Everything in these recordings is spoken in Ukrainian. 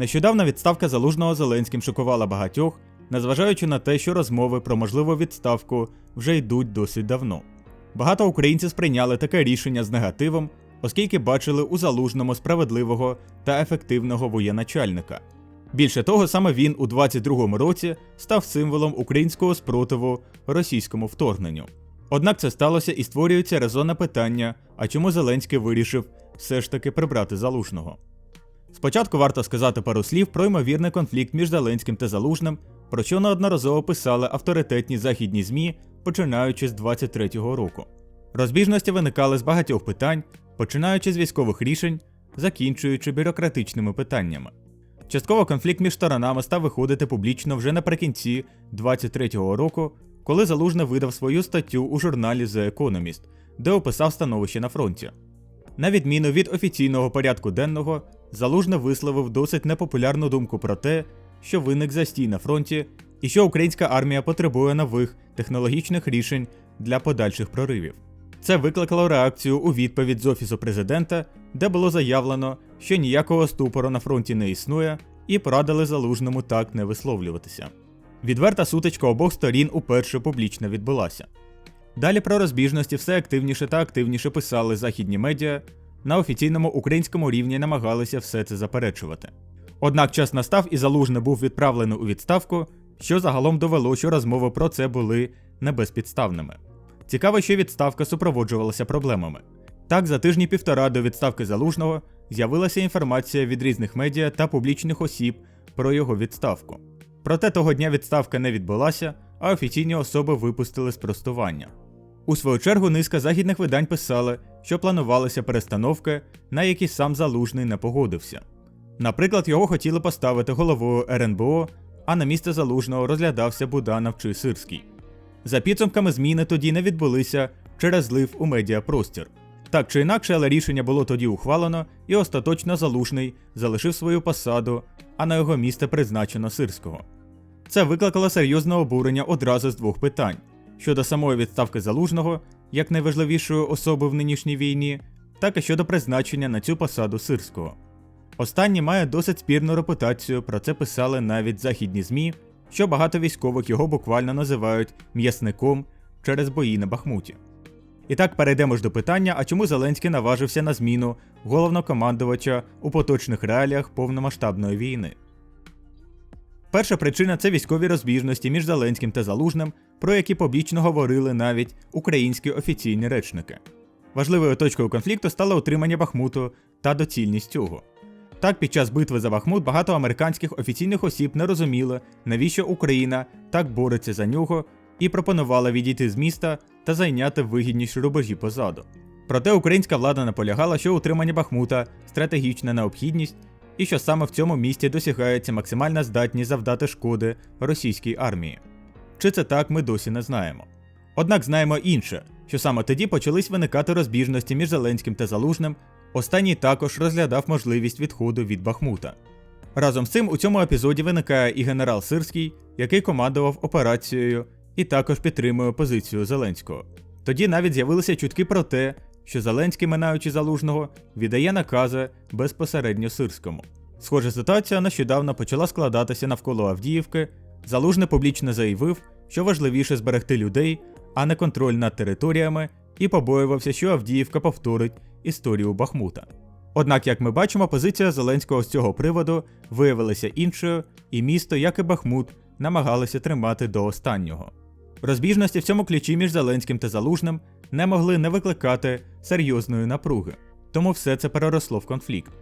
Нещодавна відставка залужного Зеленським шокувала багатьох, незважаючи на те, що розмови про можливу відставку вже йдуть досить давно. Багато українців сприйняли таке рішення з негативом, оскільки бачили у залужному справедливого та ефективного воєначальника. Більше того, саме він у 22-му році став символом українського спротиву російському вторгненню. Однак це сталося і створюється резонне питання: а чому Зеленський вирішив все ж таки прибрати залужного? Спочатку варто сказати пару слів про ймовірний конфлікт між Зеленським та Залужним, про що неодноразово писали авторитетні західні ЗМІ, починаючи з 23-го року. Розбіжності виникали з багатьох питань, починаючи з військових рішень, закінчуючи бюрократичними питаннями. Частково конфлікт між сторонами став виходити публічно вже наприкінці 23-го року, коли Залужний видав свою статтю у журналі The Economist, де описав становище на фронті. На відміну від офіційного порядку денного, Залужний висловив досить непопулярну думку про те, що виник застій на фронті і що українська армія потребує нових технологічних рішень для подальших проривів. Це викликало реакцію у відповідь з офісу президента, де було заявлено, що ніякого ступору на фронті не існує, і порадили залужному так не висловлюватися. Відверта сутичка обох сторін уперше публічно відбулася. Далі про розбіжності все активніше та активніше писали західні медіа, на офіційному українському рівні намагалися все це заперечувати. Однак час настав і залужний був відправлений у відставку, що загалом довело, що розмови про це були не безпідставними. Цікаво, що відставка супроводжувалася проблемами. Так, за тижні півтора до відставки залужного з'явилася інформація від різних медіа та публічних осіб про його відставку. Проте того дня відставка не відбулася, а офіційні особи випустили спростування. У свою чергу низка західних видань писали, що планувалися перестановки, на які сам залужний не погодився. Наприклад, його хотіли поставити головою РНБО, а на місце залужного розглядався Буданов чи Сирський. За підсумками зміни тоді не відбулися через злив у медіапростір. Так чи інакше, але рішення було тоді ухвалено, і остаточно залужний залишив свою посаду, а на його місце призначено Сирського. Це викликало серйозне обурення одразу з двох питань: щодо самої відставки залужного, як найважливішої особи в нинішній війні, так і щодо призначення на цю посаду Сирського. Останній має досить спірну репутацію, про це писали навіть західні ЗМІ, що багато військових його буквально називають м'ясником через бої на Бахмуті. І так перейдемо ж до питання, а чому Зеленський наважився на зміну головнокомандувача у поточних реаліях повномасштабної війни. Перша причина це військові розбіжності між Зеленським та Залужним, про які публічно говорили навіть українські офіційні речники. Важливою точкою конфлікту стало утримання Бахмуту та доцільність цього. Так, під час битви за Бахмут багато американських офіційних осіб не розуміли, навіщо Україна так бореться за нього, і пропонувала відійти з міста та зайняти вигідніші рубежі позаду. Проте українська влада наполягала, що утримання Бахмута стратегічна необхідність, і що саме в цьому місті досягається максимальна здатність завдати шкоди російській армії. Чи це так, ми досі не знаємо. Однак знаємо інше, що саме тоді почались виникати розбіжності між Зеленським та Залужним. Останній також розглядав можливість відходу від Бахмута. Разом з цим у цьому епізоді виникає і генерал Сирський, який командував операцією і також підтримує позицію Зеленського. Тоді навіть з'явилися чутки про те, що Зеленський, минаючи залужного, віддає накази безпосередньо Сирському. Схожа ситуація нещодавно почала складатися навколо Авдіївки. Залужний публічно заявив, що важливіше зберегти людей, а не контроль над територіями, і побоювався, що Авдіївка повторить історію Бахмута. Однак, як ми бачимо, позиція Зеленського з цього приводу виявилася іншою, і місто, як і Бахмут, намагалися тримати до останнього. Розбіжності в цьому ключі між Зеленським та Залужним не могли не викликати серйозної напруги, тому все це переросло в конфлікт.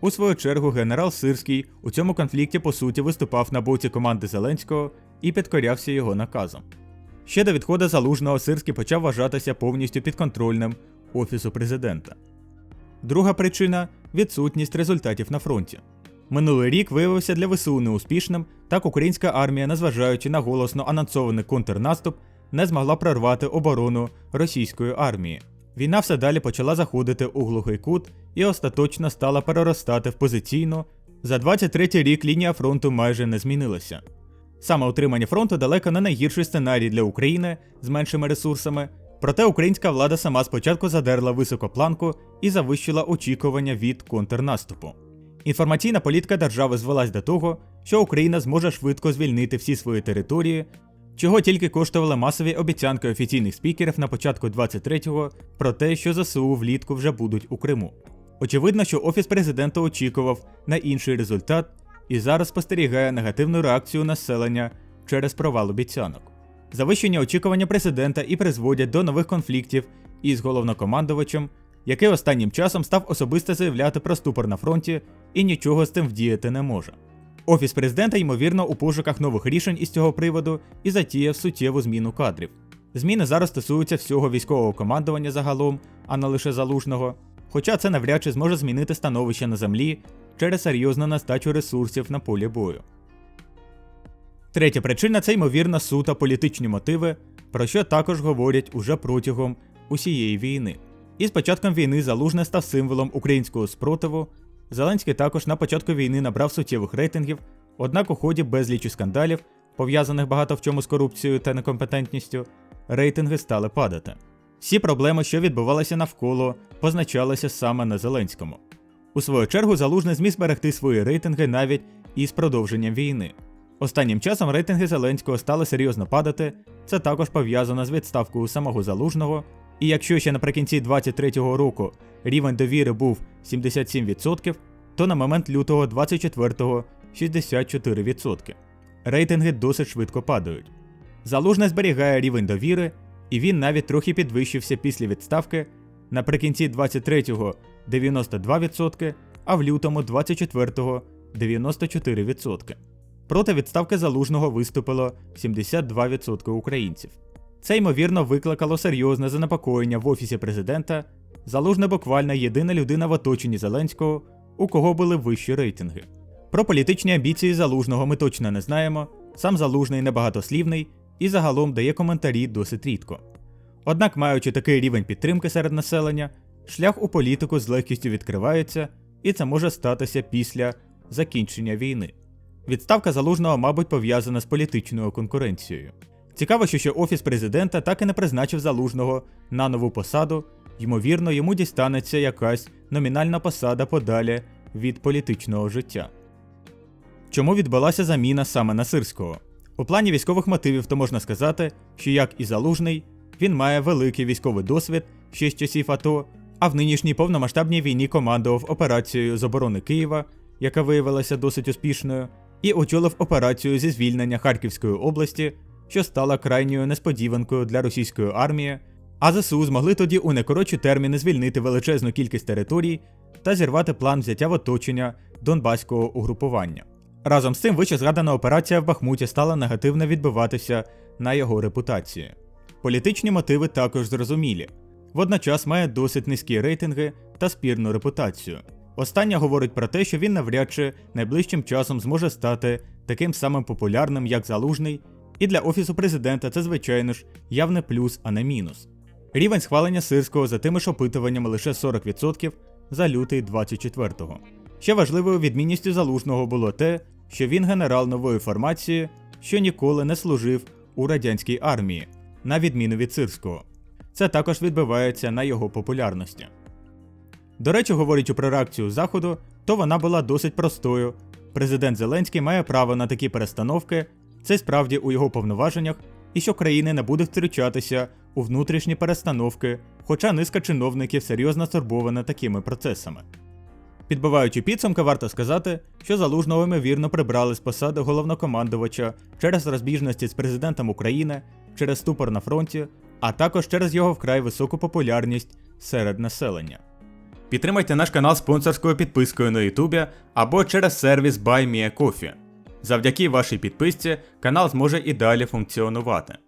У свою чергу генерал Сирський у цьому конфлікті по суті виступав на боці команди Зеленського і підкорявся його наказам. Ще до відходу залужного Сирський почав вважатися повністю підконтрольним Офісу президента. Друга причина відсутність результатів на фронті. Минулий рік виявився для ВСУ неуспішним, так українська армія, незважаючи на голосно анонсований контрнаступ, не змогла прорвати оборону російської армії. Війна все далі почала заходити у глухий кут і остаточно стала переростати в позиційну. За 23 рік лінія фронту майже не змінилася. Саме утримання фронту далеко не найгірший сценарій для України з меншими ресурсами, проте українська влада сама спочатку задерла високу планку і завищила очікування від контрнаступу. Інформаційна політика держави звелась до того, що Україна зможе швидко звільнити всі свої території, чого тільки коштували масові обіцянки офіційних спікерів на початку 23-го про те, що ЗСУ влітку вже будуть у Криму. Очевидно, що офіс президента очікував на інший результат і зараз спостерігає негативну реакцію населення через провал обіцянок. Завищені очікування президента і призводять до нових конфліктів із головнокомандувачем, який останнім часом став особисто заявляти про ступор на фронті і нічого з цим вдіяти не може. Офіс президента, ймовірно, у пошуках нових рішень із цього приводу і затіяв суттєву зміну кадрів. Зміни зараз стосуються всього військового командування загалом, а не лише залужного, хоча це навряд чи зможе змінити становище на землі через серйозну нестачу ресурсів на полі бою. Третя причина це ймовірно суто політичні мотиви, про що також говорять уже протягом усієї війни. І з початком війни Залужний став символом українського спротиву. Зеленський також на початку війни набрав суттєвих рейтингів, однак у ході безлічі скандалів, пов'язаних багато в чому з корупцією та некомпетентністю, рейтинги стали падати. Всі проблеми, що відбувалися навколо, позначалися саме на Зеленському. У свою чергу Залужний зміг зберегти свої рейтинги навіть із продовженням війни. Останнім часом рейтинги Зеленського стали серйозно падати, це також пов'язано з відставкою самого Залужного. І якщо ще наприкінці 23-го року рівень довіри був 77%, то на момент лютого 24-го 64%. Рейтинги досить швидко падають. Залужний зберігає рівень довіри, і він навіть трохи підвищився після відставки. Наприкінці 23-го 92%, а в лютому 24-го 94%. Проти відставки залужного виступило 72% українців. Це ймовірно викликало серйозне занепокоєння в офісі президента. Залужний буквально єдина людина в оточенні Зеленського, у кого були вищі рейтинги. Про політичні амбіції залужного ми точно не знаємо. Сам залужний небагатослівний і загалом дає коментарі досить рідко. Однак, маючи такий рівень підтримки серед населення, шлях у політику з легкістю відкривається, і це може статися після закінчення війни. Відставка залужного, мабуть, пов'язана з політичною конкуренцією. Цікаво, що ще офіс президента так і не призначив залужного на нову посаду, ймовірно, йому дістанеться якась номінальна посада подалі від політичного життя. Чому відбулася заміна саме на Сирського? У плані військових мотивів то можна сказати, що як і залужний, він має великий військовий досвід ще з часів АТО, а в нинішній повномасштабній війні командував операцією з оборони Києва, яка виявилася досить успішною, і очолив операцію зі звільнення Харківської області, що стала крайньою несподіванкою для російської армії, а ЗСУ змогли тоді у некоротші терміни звільнити величезну кількість територій та зірвати план взяття в оточення Донбаського угрупування. Разом з цим вище згадана операція в Бахмуті стала негативно відбиватися на його репутації. Політичні мотиви також зрозумілі. Водночас має досить низькі рейтинги та спірну репутацію. Остання говорить про те, що він навряд чи найближчим часом зможе стати таким самим популярним, як залужний, і для офісу президента це, звичайно ж, явне плюс, а не мінус. Рівень схвалення сирського за тими ж опитуваннями лише 40% за лютий 24-го. Ще важливою відмінністю залужного було те, що він генерал нової формації, що ніколи не служив у радянській армії, на відміну від сирського. Це також відбивається на його популярності. До речі, говорячи про реакцію Заходу, то вона була досить простою. Президент Зеленський має право на такі перестановки, це справді у його повноваженнях, і що країни не буде втручатися у внутрішні перестановки, хоча низка чиновників серйозно стурбована такими процесами. Підбиваючи підсумки, варто сказати, що залужного ймовірно прибрали з посади головнокомандувача через розбіжності з президентом України, через ступор на фронті, а також через його вкрай високу популярність серед населення. Підтримайте наш канал спонсорською підпискою на Ютубі або через сервіс BuyMeACoffee. Завдяки вашій підписці канал зможе і далі функціонувати.